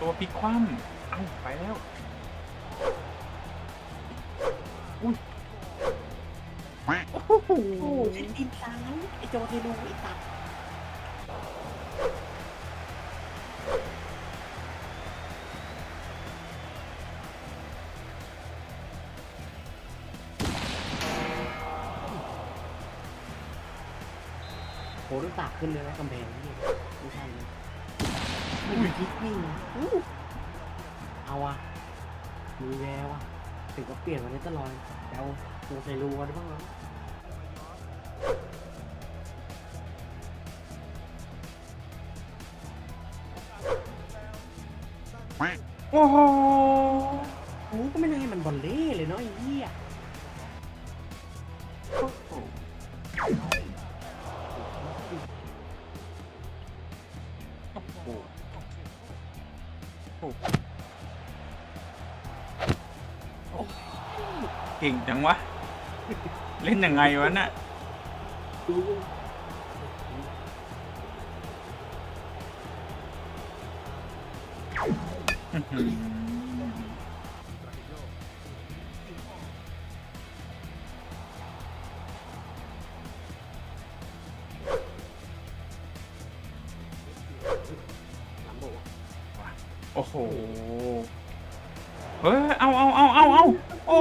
ตัวพลิกคว่ำเอ้าไปแล้ว อุ้ยโอ้โหอ้โหเล่นดินซ้ายไอโจเทนูไอตัดโหดูตากขึ้นเลยนะกำแพงนี่ไม่ใช่นะ ไม่มีทิศนิ่งนะอู้เอาอะมีแววอะถึงก็เปลี่ยนมาได้ตลอดแต่เอาโจเทนูกันบ้างเหรอโอ้โหโอ้ก็ไม่น่าให้มันบอลเล่เลยเนาะไอ้เหี้ยโอ้โหโอ้โห เก่งจังวะ เล่นยังไงวะน่ะอื โอ้โห เฮ้ย เอาเอาเอาเอาเอาโอ้